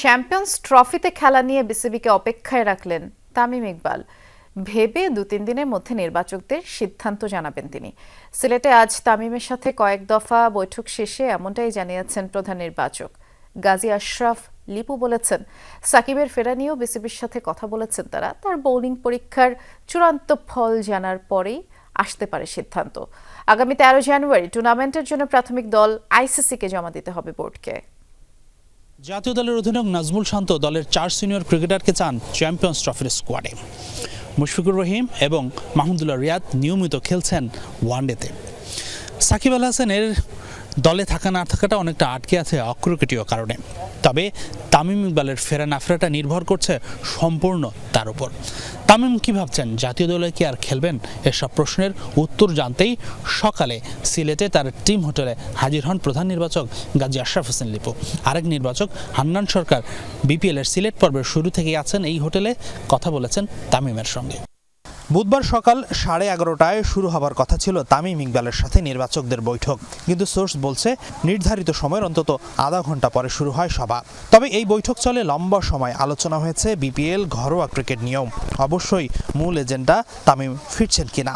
Champions ট্রফিতে খেলা নিয়ে বিসিবিকে অপেক্ষায় রাখলেন তামিম ইকবাল। ভেবে দু তিন দিনের মধ্যে নির্বাচকদের সিদ্ধান্ত জানাবেন তিনি। সিলেটে আজ তামিমের সাথে কয়েক দফা বৈঠক শেষে এমনটাই জানিয়েছেন প্রধান নির্বাচক। গাজী আশরাফ লিপু বলেছেন, সাকিবের ফেরা নিয়েও বিসিবির সাথে কথা বলেছেন তারা। তার বোলিং পরীক্ষার চূড়ান্ত ফল জানার পরেই আসতে পারে সিদ্ধান্ত। আগামী তেরো জানুয়ারি টুর্নামেন্টের জন্য প্রাথমিক দল আইসিসিকে জমা দিতে হবে বোর্ডকে। জাতীয় দলের অধিনায়ক নাজমুল শান্ত দলের চার সিনিয়র ক্রিকেটারকে চান চ্যাম্পিয়ন্স ট্রফির স্কোয়াডে। মুশফিকুর রহিম এবং মাহমুদুল্লাহ রিয়াদ নিয়মিত খেলছেন ওয়ানডেতে। সাকিব আল হাসানের দলে থাকা না থাকাটা অনেকটা আটকে আছে অক্রিকেটীয় কারণে। তবে তামিম ইকবালের ফেরা না ফেরাটা নির্ভর করছে সম্পূর্ণ তার উপর। তামিম কি ভাবছেন? জাতীয় দলে কি আর খেলবেন? এসব প্রশ্নের উত্তর জানতেই সকালে সিলেটে তার টিম হোটেলে হাজির হন প্রধান নির্বাচক গাজী আশরাফ হোসেন লিপু। আরেক নির্বাচক হান্নান সরকার বিপিএল এর সিলেট পর্বের শুরু থেকেই আছেন এই হোটেলে। কথা বলেছেন তামিমের সঙ্গে। বুধবার সকাল সাড়ে এগারোটায় শুরু হবার কথা ছিল তামিম ইকবালের সাথে নির্বাচকদের বৈঠক। কিন্তু সোর্স বলছে, নির্ধারিত সময়ের অন্তত আধা ঘণ্টা পরে শুরু হয় সভা। তবে এই বৈঠক চলে লম্বা সময়। আলোচনা হয়েছে বিপিএল ঘরোয়া ক্রিকেট নিয়ম। অবশ্যই মূল এজেন্ডা তামিম ফিরছেন কিনা।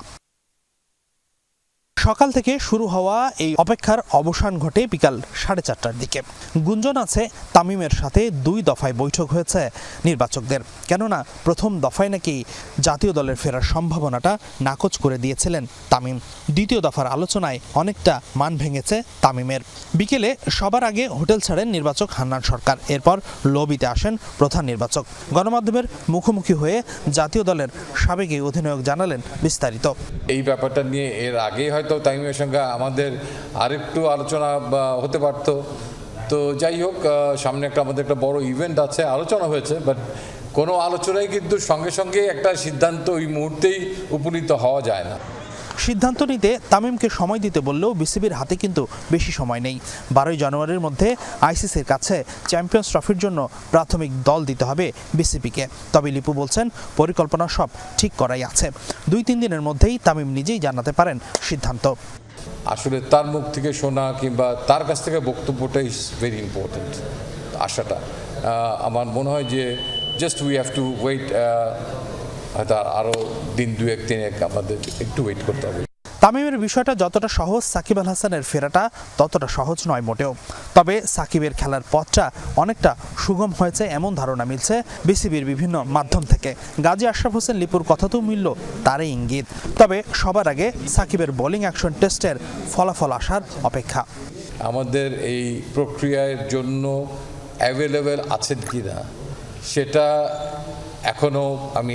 সকাল থেকে শুরু হওয়া এই অপেক্ষার অবসান ঘটে বিকাল সাড়ে চারটার দিকে। গুঞ্জন আছে তামিমের সাথে দুই দফায় বৈঠক হয়েছে নির্বাচকদের। কেননা প্রথম দফায় নাকি জাতীয় দলের ফেরার সম্ভাবনাটা নাকচ করে দিয়েছিলেন তামিম। দ্বিতীয় দফার আলোচনায় অনেকটা মান ভেঙেছে তামিমের। বিকেলে সবার আগে হোটেল ছাড়েন নির্বাচক হান্নান সরকার। এরপর লবিতে আসেন প্রধান নির্বাচক। গণমাধ্যমের মুখোমুখি হয়ে জাতীয় দলের সাবেক অধিনায়ক জানালেন বিস্তারিত। এই ব্যাপারটা নিয়ে এর আগে হয়তো তামিমের সঙ্গে আমাদের আরেকটু আলোচনা হতে পারত। তো যাই হোক সামনে একটা আমাদের একটা বড় ইভেন্ট আছে, আলোচনা হয়েছে বাট কোনো আলোচনায় কিন্তু সঙ্গে সঙ্গে একটা সিদ্ধান্ত ওই মুহূর্তেই উপনীত হওয়া যায় না। সিদ্ধান্ত নিতে তামিমকে সময় দিতে বললেও বিসিবির হাতে কিন্তু বেশি সময় নেই। বারোই জানুয়ারির মধ্যে আইসিসির কাছে চ্যাম্পিয়ন্স ট্রফির জন্য প্রাথমিক দল দিতে হবে বিসিবিকে। তবে লিপু বলছেন, পরিকল্পনা সব ঠিক করাই আছে। দুই তিন দিনের মধ্যেই তামিম নিজেই জানাতে পারেন সিদ্ধান্ত। আসলে তার মুখ থেকে শোনা কিংবা তার কাছ থেকে বক্তব্যটা ইজ ভেরি ইম্পর্টেন্ট আশাটা আমার মনে হয় যে just we have to wait হয়তো আরও দিন দু এক তিন এক আমাদের একটু ওয়েট করতে হবে। তামিমের বিষয়টা যতটা সহজ সাকিব আল হাসানের ফেরাটা ততটা সহজ নয় মোটেও। তবে সাকিবের খেলার পথটা অনেকটা সুগম হয়েছে এমন ধারণা মিলছে বিসিবির বিভিন্ন মাধ্যম থেকে। গাজী আশরাফ হোসেন লিপুর কথাতেও মিলল তারই ইঙ্গিত। তবে সবার আগে সাকিবের বোলিং অ্যাকশন টেস্টের ফলাফল আসার অপেক্ষা। আমাদের এই প্রক্রিয়ার জন্য অ্যাভেলেবেল আছেন কি না সেটা এখনও আমি,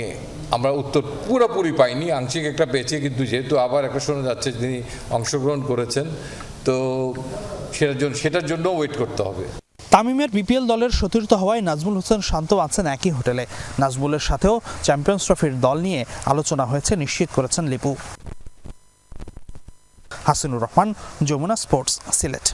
আমরা উত্তর পুরোপুরি পাইনি, আংশিক একটা পেয়েছি, কিন্তু যেহেতু আবার একটা শোনা যাচ্ছে তিনি অংশগ্রহণ করেছেন, তো সেটার জন্য সেটার জন্য ওয়েট করতে হবে। তামিমের বিপিএল দলের সতীর্থ হওয়ায় নাজমুল হোসেন শান্ত আছেন একই হোটেলে। নাজমুলের সাথেও চ্যাম্পিয়ন্স ট্রফির দল নিয়ে আলোচনা হয়েছে, নিশ্চিত করেছেন লিপু। হাসিনুর রহমান, যমুনা স্পোর্টস, সিলেট।